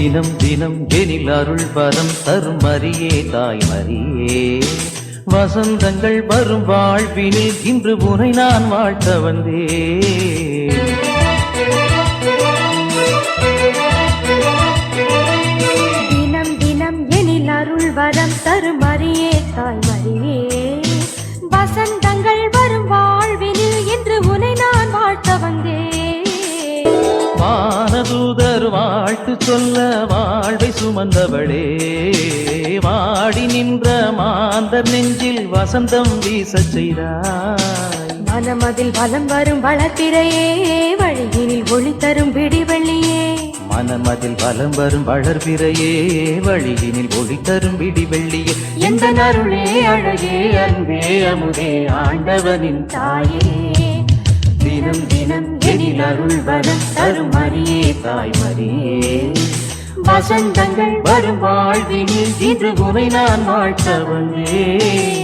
தினம் தினம் எனில் அருள் வரம் தரும் மரியே தாய் மரியே. வசந்தங்கள் வரும் வாழ்வினில் இன்று உனை நான் வாழ்த்த வந்தேன் தினம் தினம் எனில் அருள் வரம் தரும் மரியே தாய் மரியே. வசந்தங்கள் வரும் வாழ்வினில் என்று உனை நான் வாழ்த்த வந்தேன் வானதூதர் வாழ்த்து சொல்ல வாழ்வை சுமந்தவளே. வாடி நின்ற மாந்தர் நெஞ்சில் வசந்தம் வீசச் செய்தாய். மனமதில் வலம் வரும் வளத்திரையே வழியினில் ஒளி தரும் விடிவெள்ளியே. மனமதில் வலம் வரும் வளர்பிறையே வழியினில் ஒளி தரும் விடி வெள்ளியே எந்த அருளே அழகே அன்பே அமுதே ஆண்டவனின் தாயே. அருள் வரம் தரும் மரியே தாய் மரியே வசந்தங்கள் வரும் வாழ்வினில் இன்று உரை நான் வாழ்த்த வந்தேன்